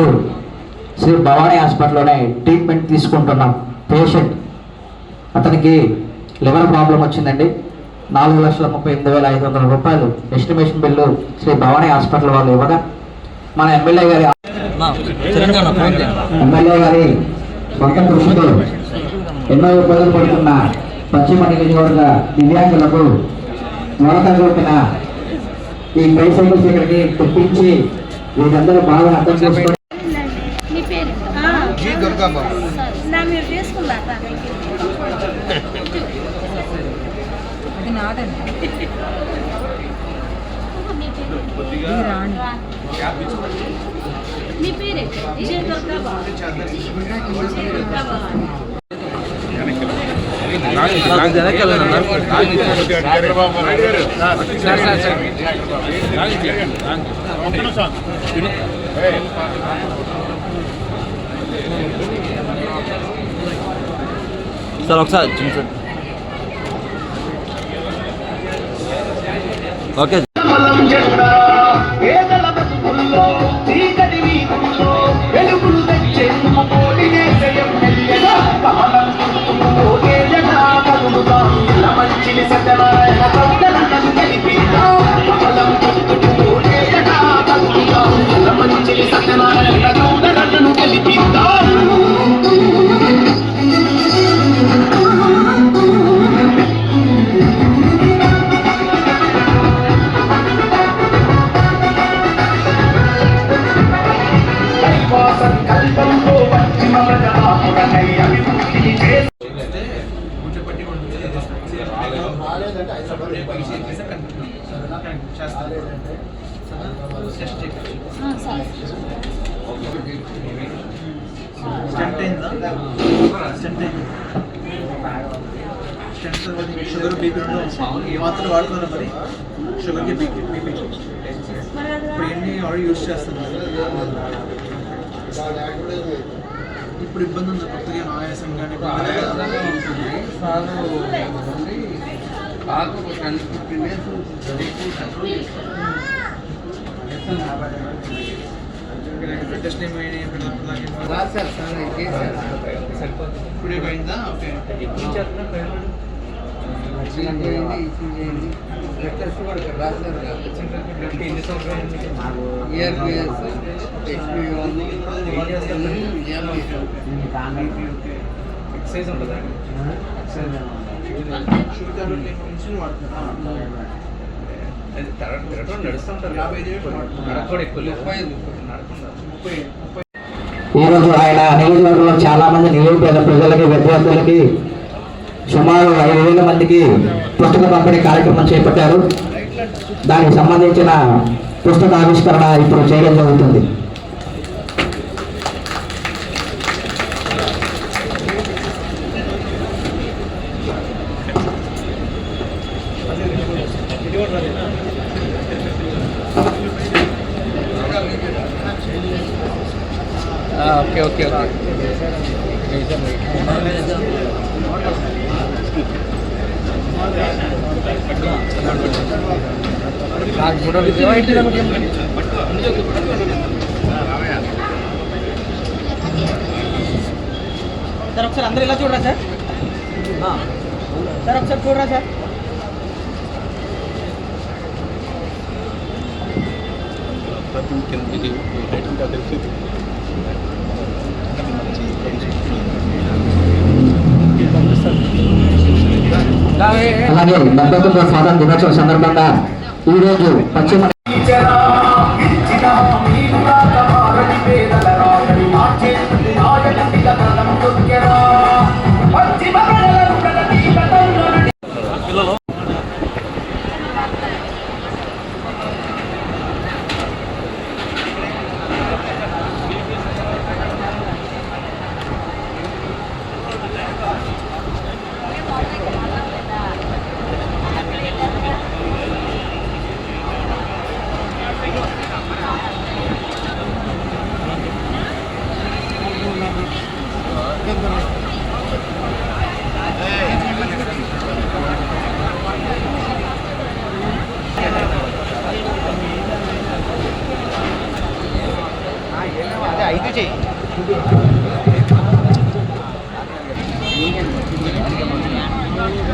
ఇప్పుడు శ్రీ భవానీ హాస్పిటల్లోనే ట్రీట్మెంట్ తీసుకుంటున్నాం పేషెంట్. అతనికి లివర్ ప్రాబ్లం వచ్చిందండి. నాలుగు లక్షల ముప్పై ఎనిమిది వేల ఐదు వందల రూపాయలు estimation bill Shri Bhavani hospital వాళ్ళు ఇవ్వగా మన ఎమ్మెల్యే గారి ఎమ్మెల్యే గారి సొంత కృషితో ఎన్నో ఇబ్బందులు పడుతున్న పశ్చిమ నియోజకవర్గ దివ్యాంగులకు మొలకలు కొట్టిన ఈ ట్రైసైకిల్స్ ఇక్కడికి తెప్పించి వీరందరూ బాగా అర్థం చేసుకొని తీసుకున్నారా అది నాదండి మీ పేరు విజయ దుర్గా బాబు దుర్గా బాబు నాకు సార్ ఒకసారి చూసారు ఓకే షుగర్ బీపీ ఏ మాత్రం వాడుతున్నారు మరి? షుగర్కి బీపీ బీపీ ఇప్పుడు ఎన్ని ఆల్రెడీ యూజ్ చేస్తున్నారు? ఇప్పుడు ఇబ్బంది ఉంది? కొత్తగా ఆయాసం కానీ ఏమైనా ఇప్పుడే పోయిందా ఓకే షుగర్ టాబ్లెట్ ఇన్సులిన్ వాడుతున్నారు యాభై ఐదు వేలు వాడుతున్నారు ముప్పై ముప్పై ఈ రోజు ఆయన నియోజకవర్గంలో చాలా మంది నిరుపేద ప్రజలకి విద్యార్థులకి సుమారు ఐదు వేల మందికి పుస్తక పంపిణీ కార్యక్రమం చేపట్టారు. దానికి సంబంధించిన పుస్తక ఆవిష్కరణ ఇప్పుడు చేయడం జరుగుతుంది. ఓకే ఓకే ఓకే నాకు ఫోటో సార్ ఒకసారి అందరు ఇలా చూడరా సార్ సార్ ఒకసారి చూడరా సార్ అలాగే డెబ్బై తొమ్మిదవ స్వాతంత్ర దినోత్సవం సందర్భంగా ఈ రోజు పశ్చిమ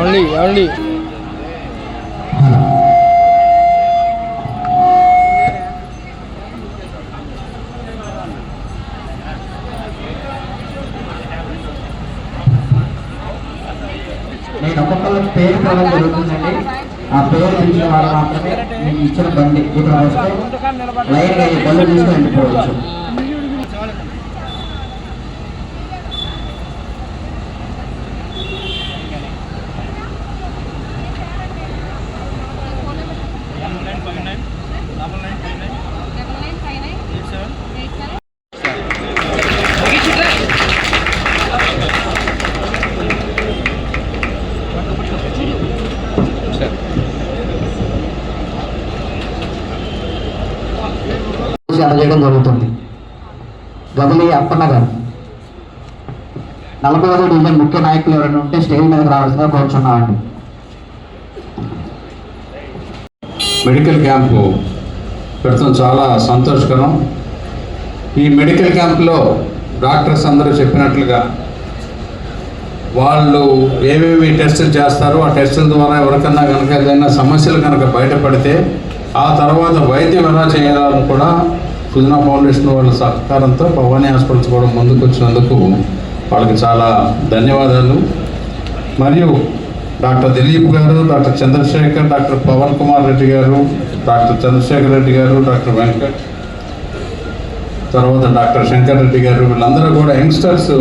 ఓన్లీ ఓన్లీ ఒక్కొక్కళ్ళ పేరు పిలవడం జరుగుతుందండి ఆ పేరు పిలిచిన వారు మాత్రమే ఇచ్చిన బండి. ఇక్కడ వస్తే లైన్గా ఈ బండి తీసుకుని వెళ్ళిపోవచ్చు. చేయడం జరుగుతుంది. గదిలి అప్పన్న గారు నలభై డివిజన్ ముఖ్య నాయకులు ఎవరైనా ఉంటే స్టేజ్ మీదకి రావాల్సిందిగా కోరుచున్నామండి. మెడికల్ క్యాంపు పెడతాం చాలా సంతోషకరం. ఈ మెడికల్ క్యాంప్లో డాక్టర్స్ అందరూ చెప్పినట్లుగా వాళ్ళు ఏమేమి టెస్టులు చేస్తారో ఆ టెస్టుల ద్వారా ఎవరికన్నా కనుక ఏదైనా సమస్యలు కనుక బయటపడితే ఆ తర్వాత వైద్యం ఎలా చేయాలని కూడా సుజనా ఫౌండేషన్ వాళ్ళ సహకారంతో భవానీ హాస్పిటల్స్ కూడా ముందుకు వచ్చినందుకు వాళ్ళకి చాలా ధన్యవాదాలు. మరియు doctor Dilip garu doctor Chandrashekar doctor Pavan Kumar Reddy garu doctor Chandrashekar Reddy గారు డాక్టర్ వెంకట్ తర్వాత డాక్టర్ శంకర్ రెడ్డి గారు వీళ్ళందరూ కూడా యంగ్స్టర్స్.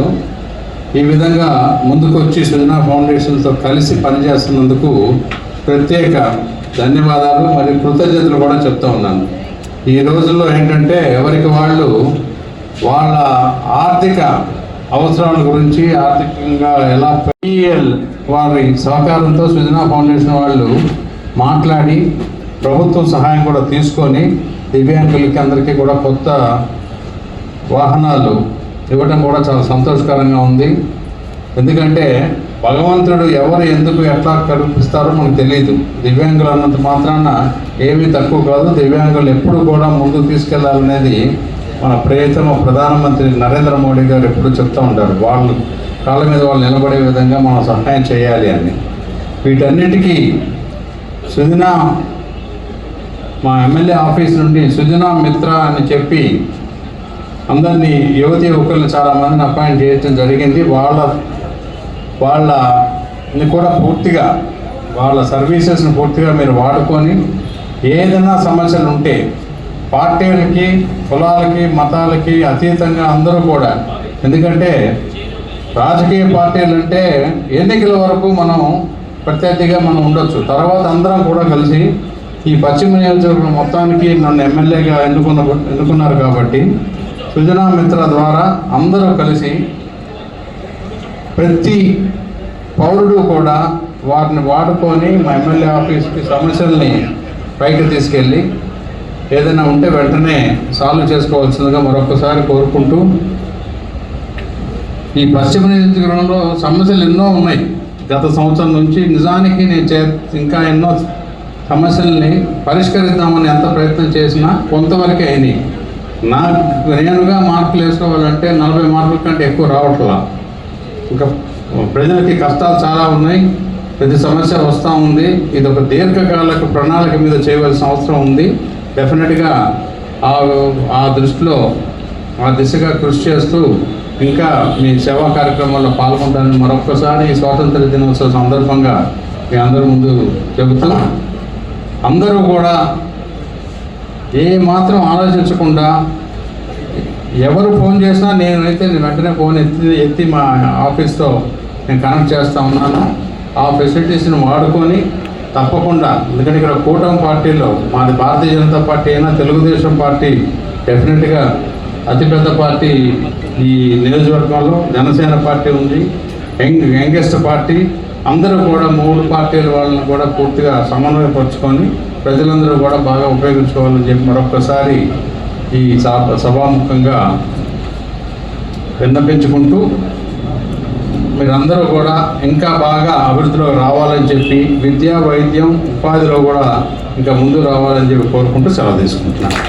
ఈ విధంగా ముందుకు వచ్చి సుజనా ఫౌండేషన్తో కలిసి పనిచేస్తున్నందుకు ప్రత్యేక ధన్యవాదాలు. మరియు కృతజ్ఞతలు కూడా చెప్తా ఉన్నాను. ఈ రోజుల్లో ఏంటంటే ఎవరికి వాళ్ళు వాళ్ళ ఆర్థిక అవసరాల గురించి ఆర్థికంగా ఎలా పిఎల్ వారి సహకారంతో సుజనా ఫౌండేషన్ వాళ్ళు మాట్లాడి ప్రభుత్వం సహాయం కూడా తీసుకొని దివ్యాంగులకి అందరికీ కూడా కొత్త వాహనాలు ఇవ్వడం కూడా చాలా సంతోషకరంగా ఉంది. ఎందుకంటే భగవంతుడు ఎవరు ఎందుకు ఎట్లా కల్పిస్తారో మనకు తెలియదు దివ్యాంగులు అన్నంత మాత్రాన ఏమీ తక్కువ కాదు. దివ్యాంగులు ఎప్పుడు కూడా ముందుకు తీసుకెళ్ళాలనేది మన ప్రియతమ ప్రధానమంత్రి నరేంద్ర మోడీ గారు ఎప్పుడు చెప్తూ ఉంటారు. వాళ్ళు కాళ్ళ మీద వాళ్ళు నిలబడే విధంగా మనం సహాయం చేయాలి అని. వీటన్నిటికీ సుజనా మా ఎమ్మెల్యే ఆఫీస్ నుండి సుజనా మిత్ర అని చెప్పి అందరినీ యువతి యువకులను చాలా మందిని అపాయింట్ చేయడం జరిగింది. వాళ్ళ వాళ్ళని కూడా పూర్తిగా వాళ్ళ సర్వీసెస్ని పూర్తిగా మీరు వాడుకొని ఏదైనా సమస్యలు ఉంటే పార్టీలకి కులాలకి మతాలకి అతీతంగా అందరూ కూడా. ఎందుకంటే రాజకీయ పార్టీలు అంటే ఎన్నికల వరకు మనం ప్రత్యర్థిగా మనం ఉండొచ్చు. తర్వాత అందరం కూడా కలిసి ఈ పశ్చిమ నియోజకవర్గం మొత్తానికి నన్ను ఎమ్మెల్యేగా ఎన్నుకున్న ఎన్నుకున్నారు కాబట్టి సుజనా మిత్ర ద్వారా అందరూ కలిసి ప్రతి పౌరుడు కూడా వారిని వాడుకొని మా ఎమ్మెల్యే ఆఫీస్కి సమస్యల్ని పైకి తీసుకెళ్ళి ఏదైనా ఉంటే వెంటనే సాల్వ్ చేసుకోవాల్సిందిగా మరొకసారి కోరుకుంటూ ఈ పశ్చిమ నియోజకవర్గంలో సమస్యలు ఎన్నో ఉన్నాయి. గత సంవత్సరం నుంచి నిజానికి నేను చే ఇంకా ఎన్నో సమస్యల్ని పరిష్కరిద్దామని ఎంత ప్రయత్నం చేసినా కొంతవరకే అయినాయి. నా నేనుగా మార్కులు వేసుకోవాలంటే నలభై మార్కుల కంటే ఎక్కువ రావట్లా. ఇంకా ప్రజలకి కష్టాలు చాలా ఉన్నాయి ప్రతి సమస్య వస్తూ ఉంది. ఇది ఒక దీర్ఘకాలిక ప్రణాళిక మీద చేయవలసిన అవసరం ఉంది. డెఫినెట్గా ఆ ఆ దృష్టిలో ఆ దిశగా కృషి చేస్తూ ఇంకా మీ సేవా కార్యక్రమాల్లో పాల్గొంటానని మరొకసారి స్వాతంత్ర దినోత్సవ సందర్భంగా మీ అందరి ముందు చెబుతూ అందరూ కూడా ఏ మాత్రం ఆలోచించకుండా ఎవరు ఫోన్ చేసినా నేనైతే నేను వెంటనే ఫోన్ ఎత్తి ఎత్తి మా ఆఫీస్తో నేను కనెక్ట్ చేస్తూ ఉన్నాను. ఆ ఫెసిలిటీస్ని వాడుకొని తప్పకుండా ఎందుకంటే ఇక్కడ కూటమి పార్టీలో మాది భారతీయ జనతా పార్టీ అయినా తెలుగుదేశం పార్టీ డెఫినెట్గా అతిపెద్ద పార్టీ ఈ నియోజకవర్గంలో జనసేన పార్టీ ఉంది యంగ్ యంగెస్ట్ పార్టీ. అందరూ కూడా మూడు పార్టీల వాళ్ళని కూడా పూర్తిగా సమన్వయపరుచుకొని ప్రజలందరూ కూడా బాగా ఉపయోగించుకోవాలని చెప్పి మరొకసారి ఈ సభాముఖంగా విన్నపించుకుంటూ మీరందరూ కూడా ఇంకా బాగా అభివృద్ధిలో రావాలని చెప్పి విద్యా వైద్యం ఉపాధిలో కూడా ఇంకా ముందు రావాలని చెప్పి కోరుకుంటూ సెలవు తీసుకుంటున్నాను.